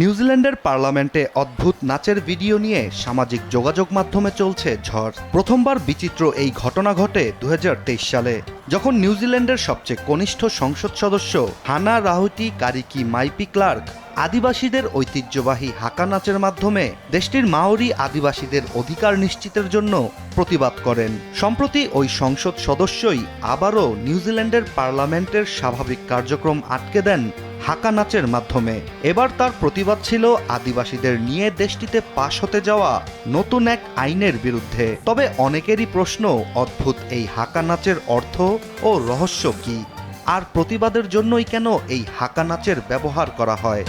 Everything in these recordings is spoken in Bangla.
নিউজিল্যান্ডের পার্লামেন্টে অদ্ভুত নাচের ভিডিও নিয়ে সামাজিক যোগাযোগ মাধ্যমে চলছে ঝড়। প্রথমবার বিচিত্র এই ঘটনা ঘটে দু হাজার তেইশ সালে, যখন নিউজিল্যান্ডের সবচেয়ে কনিষ্ঠ সংসদ সদস্য হানা রাহুটি কারিকি মাইপি ক্লার্ক আদিবাসীদের ঐতিহ্যবাহী হাকা নাচের মাধ্যমে দেশটির মাওরি আদিবাসীদের অধিকার নিশ্চিতের জন্য প্রতিবাদ করেন। সম্প্রতি ওই সংসদ সদস্যই আবারও নিউজিল্যান্ডের পার্লামেন্টের স্বাভাবিক কার্যক্রম আটকে দেন হাকা নাচের মাধ্যমে। এবার তার প্রতিবাদ ছিল আদিবাসীদের নিয়ে দেশটিতে পাশ হতে যাওয়া নতুন এক আইনের বিরুদ্ধে। তবে অনেকেরই প্রশ্ন, অদ্ভুত এই হাঁকা নাচের অর্থ ও রহস্য কি? আর প্রতিবাদের জন্যই কেন এই হাঁকা নাচের ব্যবহার করা হয়?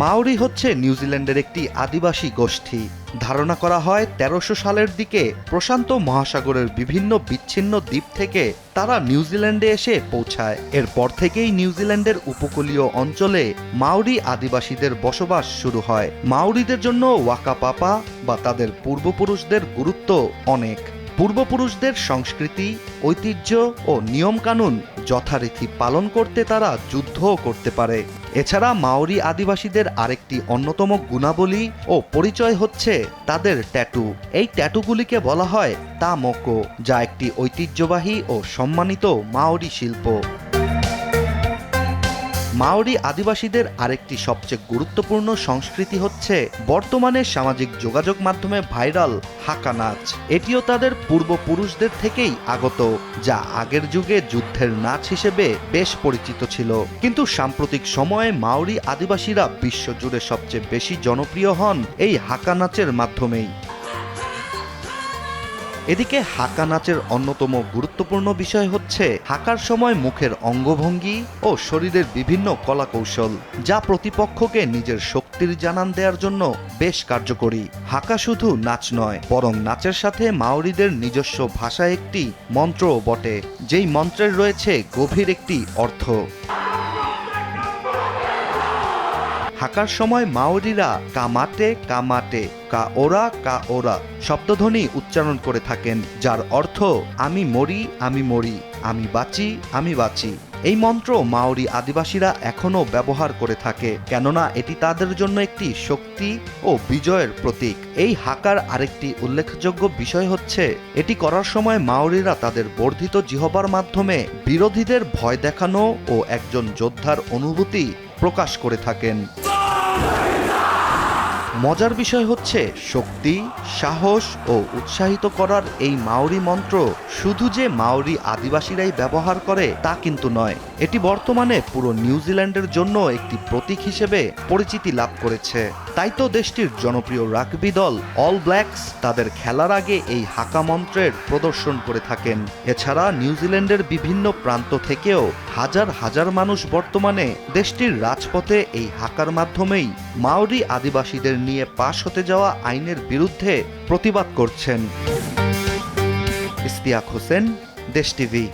মাওরি হচ্ছে নিউজিল্যান্ডের একটি আদিবাসী গোষ্ঠী। ধারণা করা হয় তেরোশো সালের দিকে প্রশান্ত মহাসাগরের বিভিন্ন বিচ্ছিন্ন দ্বীপ থেকে তারা নিউজিল্যান্ডে এসে পৌঁছায়। এরপর থেকেই নিউজিল্যান্ডের উপকূলীয় অঞ্চলে মাওরি আদিবাসীদের বসবাস শুরু হয়। মাওরিদের জন্য ওয়াকা পাপা বা তাদের পূর্বপুরুষদের গুরুত্ব অনেক। পূর্বপুরুষদের সংস্কৃতি, ঐতিহ্য ও নিয়মকানুন যথারীতি পালন করতে তারা যুদ্ধও করতে পারে। এছাড়া মাওরি আদিবাসীদের আরেকটি অন্যতম গুণাবলী ও পরিচয় হচ্ছে তাদের ট্যাটু। এই ট্যাটুগুলিকে বলা হয় তা মোকো যা একটি ঐতিহ্যবাহী ও সম্মানিত মাওরি শিল্প। মাওরি আদিবাসীদের আরেকটি সবচেয়ে গুরুত্বপূর্ণ সংস্কৃতি হচ্ছে বর্তমানে সামাজিক যোগাযোগ মাধ্যমে ভাইরাল হাকা নাচ। এটিও তাদের পূর্বপুরুষদের থেকেই আগত, যা আগের যুগে যুদ্ধের নাচ হিসেবে বেশ পরিচিত ছিল। কিন্তু সাম্প্রতিক সময়ে মাওরি আদিবাসীরা বিশ্বজুড়ে সবচেয়ে বেশি জনপ্রিয় হন এই হাকা নাচের মাধ্যমেই। এদিকে হাকা নাচের অন্যতম গুরুত্বপূর্ণ বিষয় হচ্ছে হাকার সময় মুখের অঙ্গভঙ্গি ও শরীরের বিভিন্ন কলাকৌশল, যা প্রতিপক্ষকে নিজের শক্তির জানান দেওয়ার জন্য বেশ কার্যকরী। হাকা শুধু নাচ নয়, বরং নাচের সাথে মাওরিদের নিজস্ব ভাষায় একটি মন্ত্রও বটে, যেই মন্ত্রের রয়েছে গভীর একটি অর্থ। হাঁকার সময় মাওরিরা কামাটে কামাটে কা ওরা কা ওরা শব্দধ্বনি উচ্চারণ করে থাকেন, যার অর্থ, আমি মরি আমি মরি, আমি বাঁচি আমি বাঁচি। এই মন্ত্র মাওরি আদিবাসীরা এখনও ব্যবহার করে থাকে, কেননা এটি তাদের জন্য একটি শক্তি ও বিজয়ের প্রতীক। এই হাকার আরেকটি উল্লেখযোগ্য বিষয় হচ্ছে, এটি করার সময় মাওরিরা তাদের বর্ধিত জিহবার মাধ্যমে বিরোধীদের ভয় দেখানো ও একজন যোদ্ধার অনুভূতি প্রকাশ করে থাকেন। Down! মজার বিষয় হচ্ছে শক্তি, সাহস ও উৎসাহিত করার এই মাওরি মন্ত্র শুধু যে মাওরি আদিবাসীরাই ব্যবহার করে তা কিন্তু নয়, এটি বর্তমানে পুরো নিউজিল্যান্ডের জন্য একটি প্রতীক হিসেবে পরিচিতি লাভ করেছে। তাই তো দেশটির জনপ্রিয় রাগবি দল অল ব্ল্যাকস তাদের খেলার আগে এই হাকা মন্ত্রের প্রদর্শন করে থাকেন। এছাড়া নিউজিল্যান্ডের বিভিন্ন প্রান্ত থেকেও হাজার হাজার মানুষ বর্তমানে দেশটির রাজপথে এই হাকার মাধ্যমেই মাওরি আদিবাসীদের নিয়ে পাশ হতে যাওয়া আইনের বিরুদ্ধে প্রতিবাদ করছেন। ইস্তিয়াক হোসেন দেশ টিভি।